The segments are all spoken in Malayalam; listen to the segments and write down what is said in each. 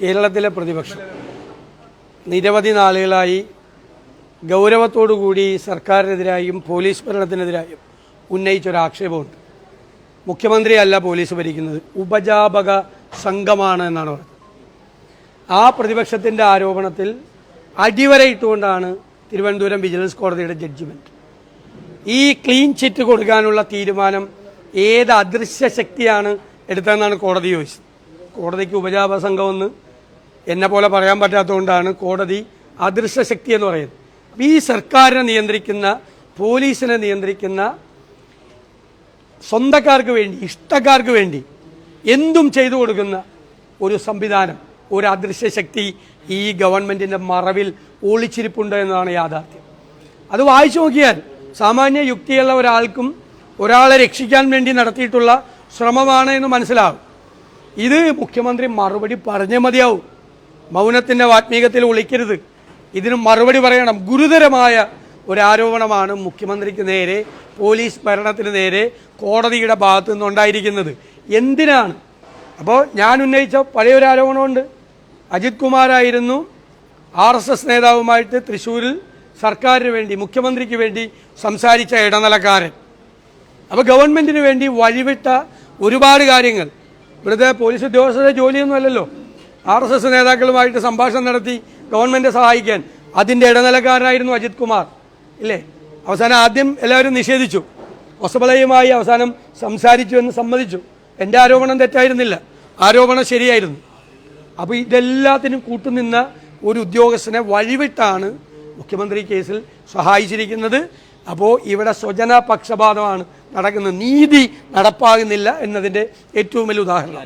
കേരളത്തിലെ പ്രതിപക്ഷം. നിരവധി നാളുകളായി ഗൗരവത്തോടുകൂടി സർക്കാരിനെതിരായും പോലീസ് ഭരണത്തിനെതിരായും ഉന്നയിച്ചൊരാക്ഷേപമുണ്ട്. മുഖ്യമന്ത്രിയല്ല പോലീസ് ഭരിക്കുന്നത് ഉപജാപക സംഘമാണ് എന്നാണ് പറഞ്ഞത്. ആ പ്രതിപക്ഷത്തിന്റെ ആരോപണത്തിൽ അടിവരയിട്ടുകൊണ്ടാണ് തിരുവനന്തപുരം വിജിലൻസ് കോടതിയുടെ ജഡ്ജിമെന്റ് ഈ ക്ലീൻ ചിറ്റ് കൊടുക്കാനുള്ള തീരുമാനം ഏത് അദൃശ്യ ശക്തിയാണ് എടുത്തതെന്നാണ് കോടതി ചോദിച്ചത്. കോടതിക്ക് ഉപജാപ സംഘമെന്ന് എന്നെ പോലെ പറയാൻ പറ്റാത്തതുകൊണ്ടാണ് കോടതി അദൃശ്യ ശക്തി എന്ന് പറയുന്നത്. ഈ സർക്കാരിനെ നിയന്ത്രിക്കുന്ന പോലീസിനെ നിയന്ത്രിക്കുന്ന സ്വന്തക്കാർക്ക് വേണ്ടി ഇഷ്ടക്കാർക്ക് വേണ്ടി എന്തും ചെയ്തു കൊടുക്കുന്ന ഒരു സംവിധാനം ഒരു അദൃശ്യ ശക്തി ഈ ഗവൺമെന്റിന്റെ മറവിൽ ഒളിച്ചിരിപ്പുണ്ട് എന്നതാണ് യാഥാർത്ഥ്യം. അത് വായിച്ചു നോക്കിയാൽ സാമാന്യ യുക്തിയുള്ള ഒരാൾക്കും ഒരാളെ രക്ഷിക്കാൻ വേണ്ടി നടത്തിയിട്ടുള്ള ശ്രമമാണ് എന്ന് മനസ്സിലാവും. ഇത് മുഖ്യമന്ത്രി മറുപടി പറഞ്ഞേ മതിയാവും. മൗനത്തിന്റെ വാത്മീകത്തിൽ ഒളിക്കരുത് ഇതിന് മറുപടി പറയണം. ഗുരുതരമായ ഒരു ആരോപണമാണ് മുഖ്യമന്ത്രിക്ക് നേരെ പോലീസ് ഭരണത്തിന് നേരെ കോടതിയുടെ ഭാഗത്തു നിന്നുണ്ടായിരിക്കുന്നത്. എന്തിനാണ്? അപ്പോൾ ഞാൻ ഉന്നയിച്ച പഴയൊരു ആരോപണമുണ്ട്. അജിത് കുമാറായിരുന്നു ആർ എസ് എസ് നേതാവുമായിട്ട് തൃശ്ശൂരിൽ സർക്കാരിന് വേണ്ടി മുഖ്യമന്ത്രിക്ക് വേണ്ടി സംസാരിച്ച ഇടനിലക്കാരൻ. അപ്പോൾ ഗവൺമെന്റിന് വേണ്ടി വഴിവിട്ട ഒരുപാട് കാര്യങ്ങൾ. ഇവിടുത്തെ പോലീസ് ഉദ്യോഗസ്ഥരുടെ ജോലിയൊന്നുമല്ലല്ലോ ആർ എസ് എസ് നേതാക്കളുമായിട്ട് സംഭാഷണം നടത്തി ഗവൺമെന്റ് സഹായിക്കാൻ. അതിന്റെ ഇടനിലക്കാരനായിരുന്നു അജിത് കുമാർ. ഇല്ലേ? അവസാനം ആദ്യം എല്ലാവരും നിഷേധിച്ചു. ഒസബലയുമായി അവസാനം സംസാരിച്ചു എന്ന് സമ്മതിച്ചു. എന്റെ ആരോപണം തെറ്റായിരുന്നില്ല. ആരോപണം ശരിയായിരുന്നു. അപ്പോൾ ഇതെല്ലാത്തിനും കൂട്ടുനിന്ന ഒരു ഉദ്യോഗസ്ഥനെ വഴിവിട്ടാണ് മുഖ്യമന്ത്രി കേസിൽ സഹായിച്ചിരിക്കുന്നത്. അപ്പോൾ ഇവിടെ സ്വജന പക്ഷപാതമാണ് നടക്കുന്നത്. നീതി നടപ്പാകുന്നില്ല എന്നതിന്റെ ഏറ്റവും വലിയ ഉദാഹരണം.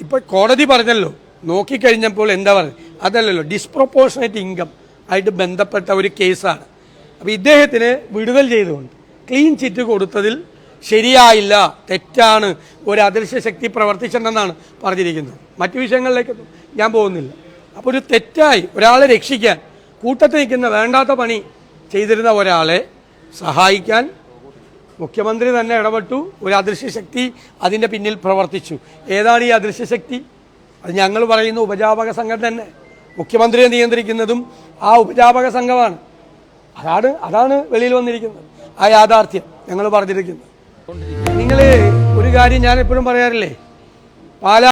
ഇപ്പോൾ കോടതി പറഞ്ഞല്ലോ നോക്കിക്കഴിഞ്ഞപ്പോൾ എന്താ പറയുക അതല്ലല്ലോ ഡിസ്പ്രപ്പോർഷനേറ്റ് ഇൻകം ആയിട്ട് ബന്ധപ്പെട്ട ഒരു കേസാണ്. അപ്പോൾ ഇദ്ദേഹത്തിന് വിടുതൽ ചെയ്തുകൊണ്ട് ക്ലീൻ ചിറ്റ് കൊടുത്തതിൽ ശരിയായില്ല തെറ്റാണ് ഒരു അദൃശ്യ ശക്തി പ്രവർത്തിച്ചിട്ടുണ്ടെന്നാണ് പറഞ്ഞിരിക്കുന്നത്. മറ്റു വിഷയങ്ങളിലേക്കൊന്നും ഞാൻ പോകുന്നില്ല. അപ്പോൾ ഒരു തെറ്റായി ഒരാളെ രക്ഷിക്കാൻ കൂട്ടത്തിൽ നിൽക്കുന്ന വേണ്ടാത്ത പണി ചെയ്തിരുന്ന ഒരാളെ സഹായിക്കാൻ മുഖ്യമന്ത്രി തന്നെ ഇടപെട്ടു ഒരു അദൃശ്യ ശക്തി അതിന്റെ പിന്നിൽ പ്രവർത്തിച്ചു. ഏതാണ് ഈ അദൃശ്യ ശക്തി? അത് ഞങ്ങൾ പറയുന്ന ഉപജാപക സംഘം തന്നെ. മുഖ്യമന്ത്രിയെ നിയന്ത്രിക്കുന്നതും ആ ഉപജാപക സംഘമാണ്. അതാണ് അതാണ് വെളിയിൽ വന്നിരിക്കുന്നത്. ആ യാഥാർത്ഥ്യം ഞങ്ങൾ പറഞ്ഞിരിക്കുന്നത്. നിങ്ങൾ ഒരു കാര്യം ഞാൻ എപ്പോഴും പറയാറില്ലേ? പാലാ